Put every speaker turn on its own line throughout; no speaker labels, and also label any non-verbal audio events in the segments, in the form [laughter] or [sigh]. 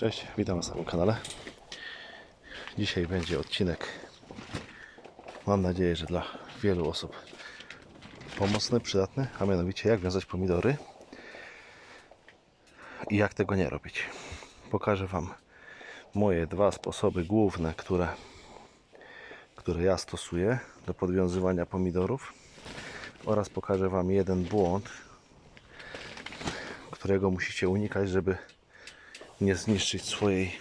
Cześć, witam na samym kanale. Dzisiaj będzie odcinek, mam nadzieję, że dla wielu osób pomocny, przydatny, a mianowicie jak wiązać pomidory i jak tego nie robić. Pokażę Wam moje dwa sposoby główne, które, które ja stosuję do podwiązywania pomidorów oraz pokażę Wam jeden błąd, którego musicie unikać, żeby nie zniszczyć swojej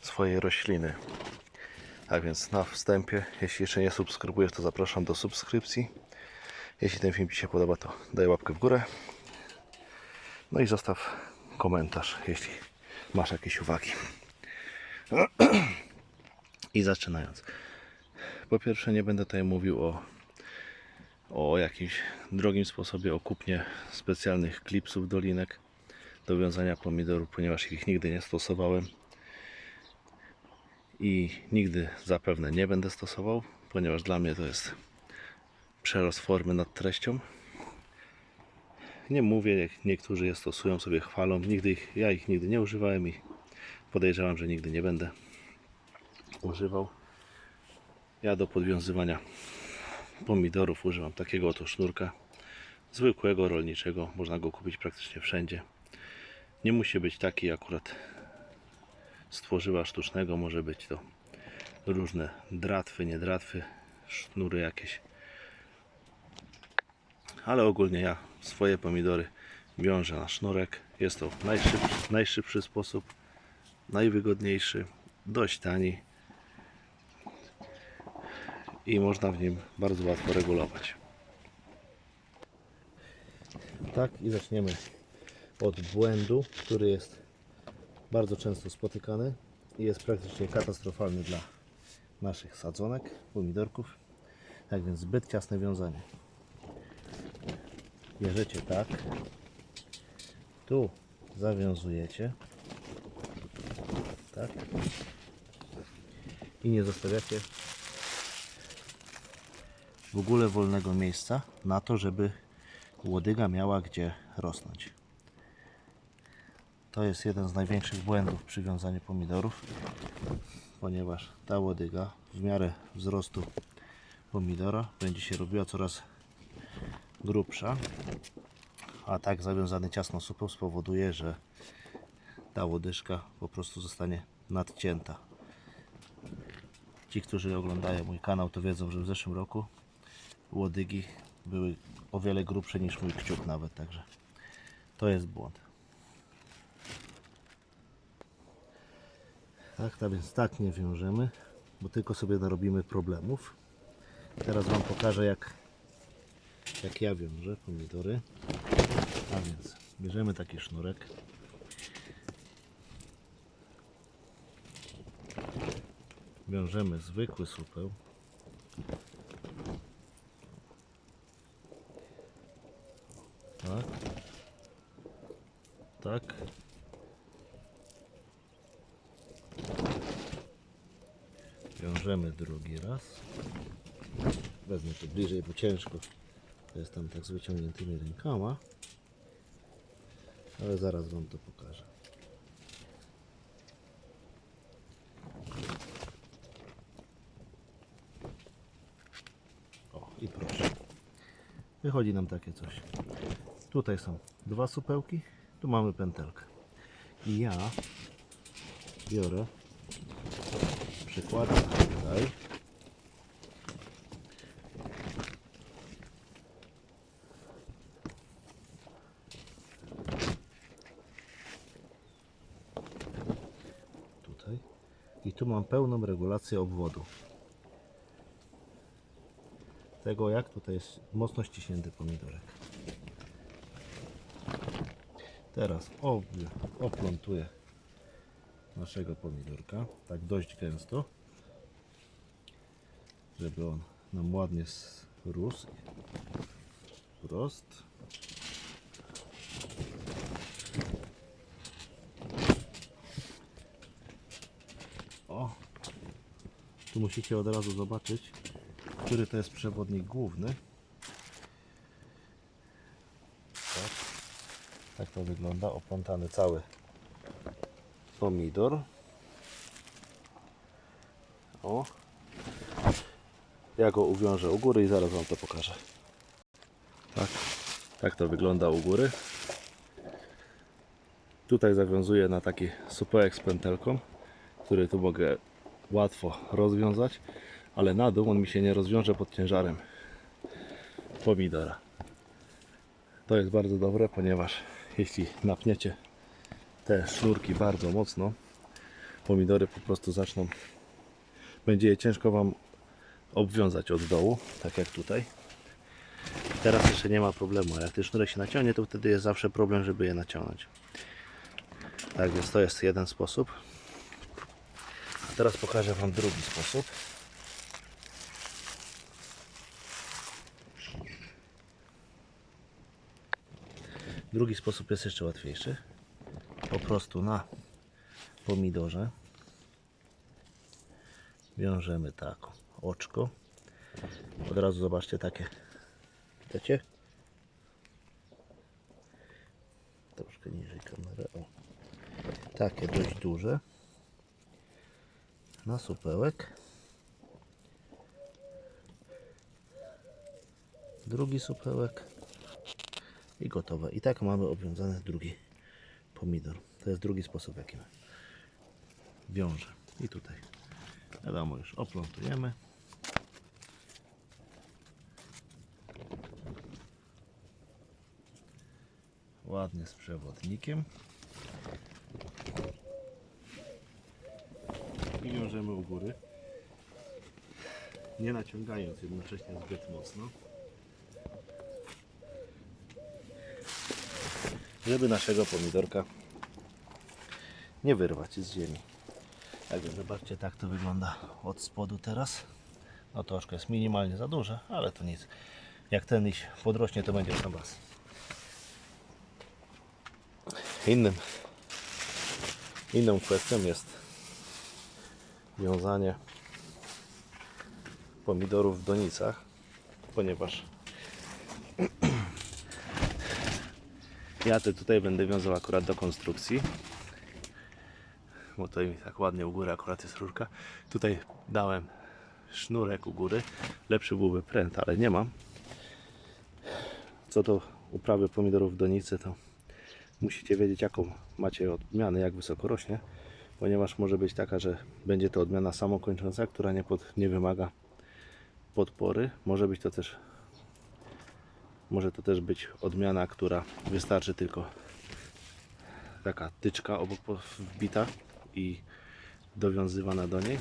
swojej rośliny. A więc na wstępie, jeśli jeszcze nie subskrybujesz, to zapraszam do subskrypcji. Jeśli ten film Ci się podoba, to daj łapkę w górę. No i zostaw komentarz, jeśli masz jakieś uwagi. [clears throat] I zaczynając. Po pierwsze, nie będę tutaj mówił o, o jakimś drogim sposobie, o kupnie specjalnych klipsów do linek do wiązania pomidorów, ponieważ ich nigdy nie stosowałem i nigdy zapewne nie będę stosował, ponieważ dla mnie to jest przerost formy nad treścią. Nie mówię, jak niektórzy je stosują, sobie chwalą. Nigdy ich, ja ich nigdy nie używałem i podejrzewam, że nigdy nie będę używał. Ja do podwiązywania pomidorów używam takiego oto sznurka zwykłego, rolniczego. Można go kupić praktycznie wszędzie. Nie musi być taki akurat z tworzywa sztucznego, może być to różne dratwy, nie dratwy, sznury jakieś. Ale ogólnie ja swoje pomidory wiążę na sznurek. Jest to najszybszy, najszybszy sposób, najwygodniejszy, dość tani i można w nim bardzo łatwo regulować. Tak i zaczniemy od błędu, który jest bardzo często spotykany i jest praktycznie katastrofalny dla naszych sadzonek, pomidorków. Tak więc zbyt ciasne wiązanie. Bierzecie tak, tu zawiązujecie, tak i nie zostawiacie w ogóle wolnego miejsca na to, żeby łodyga miała gdzie rosnąć. To jest jeden z największych błędów przy wiązaniu pomidorów, ponieważ ta łodyga w miarę wzrostu pomidora będzie się robiła coraz grubsza, a tak zawiązany ciasno supą spowoduje, że ta łodyżka po prostu zostanie nadcięta. Ci, którzy oglądają mój kanał, to wiedzą, że w zeszłym roku łodygi były o wiele grubsze niż mój kciuk nawet, także to jest błąd. Tak, tak więc tak nie wiążemy, bo tylko sobie narobimy problemów. Teraz Wam pokażę jak, jak ja wiążę pomidory. A więc bierzemy taki sznurek. Wiążemy zwykły supeł. Tak. Tak. Wiążemy drugi raz. Wezmę to bliżej, bo ciężko. To jest tam tak z wyciągniętymi rękoma. Ale zaraz Wam to pokażę. O, i proszę. Wychodzi nam takie coś. Tutaj są dwa supełki, tu mamy pętelkę. I ja biorę, przykładam tutaj. Tutaj. I tu mam pełną regulację obwodu. Tego jak tutaj jest mocno ściśnięty pomidorek. Teraz obie- oplątuję naszego pomidorka, tak dość gęsto, żeby on nam ładnie rósł. Wprost. O! Tu musicie od razu zobaczyć, który to jest przewodnik główny. Tak. Tak to wygląda, oplątany cały pomidor. O. Ja go uwiążę u góry i zaraz Wam to pokażę. Tak, tak to wygląda u góry. Tutaj zawiązuję na taki supełek z pętelką, który tu mogę łatwo rozwiązać, ale na dół on mi się nie rozwiąże pod ciężarem pomidora. To jest bardzo dobre, ponieważ jeśli napniecie te sznurki bardzo mocno, pomidory po prostu zaczną, będzie je ciężko Wam obwiązać od dołu, tak jak tutaj. Teraz jeszcze nie ma problemu, jak ten sznurek się naciągnie, to wtedy jest zawsze problem, żeby je naciągnąć. Tak więc to jest jeden sposób. A teraz pokażę Wam drugi sposób. Drugi sposób jest jeszcze łatwiejszy. Po prostu na pomidorze wiążemy tak oczko. Od razu zobaczcie takie. Widzicie? Troszkę niżej kamerę. O. Takie dość duże. Na supełek. Drugi supełek i gotowe. I tak mamy obwiązany drugi pomidor. To jest drugi sposób, jakim wiążę. I tutaj, wiadomo, już oplątujemy. Ładnie z przewodnikiem. I wiążemy u góry. Nie naciągając jednocześnie zbyt mocno. żeby naszego pomidorka nie wyrwać z ziemi. Tak więc zobaczcie, tak to wygląda od spodu teraz. No troszkę jest minimalnie za duże, ale to nic. Jak ten iść podrośnie, to będzie sam raz. Innym, inną kwestią jest wiązanie pomidorów w donicach, ponieważ [clears throat] Ja te tutaj będę wiązał akurat do konstrukcji. Bo tutaj mi tak ładnie u góry akurat jest rurka. Tutaj dałem sznurek u góry. Lepszy byłby pręt, ale nie mam. Co do uprawy pomidorów w donicy, to musicie wiedzieć jaką macie odmianę, jak wysoko rośnie. Ponieważ może być taka, że będzie to odmiana samokończąca, która nie, pod, nie wymaga podpory. Może być to też może to też być odmiana, która wystarczy tylko taka tyczka obok wbita i dowiązywana do niej.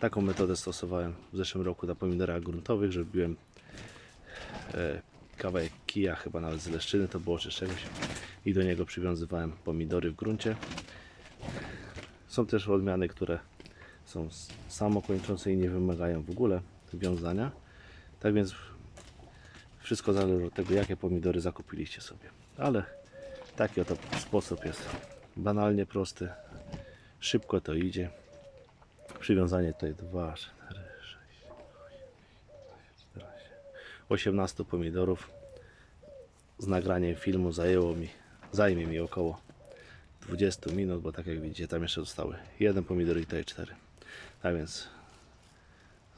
Taką metodę stosowałem w zeszłym roku na pomidorach gruntowych, że wbiłem e, kawałek kija, chyba nawet z leszczyny to było czy czegoś i do niego przywiązywałem pomidory w gruncie. Są też odmiany, które są samokończące i nie wymagają w ogóle wiązania. Tak więc wszystko zależy od tego, jakie pomidory zakupiliście sobie. Ale taki oto sposób jest banalnie prosty. Szybko to idzie. Przywiązanie tutaj 2, 4, 18 pomidorów. Z nagraniem filmu zajęło mi, zajmie mi około 20 minut, bo tak jak widzicie, tam jeszcze zostały jeden pomidor i tutaj cztery. Tak więc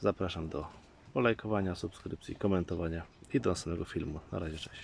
zapraszam do polajkowania, subskrypcji, komentowania i do następnego filmu. Na razie, cześć.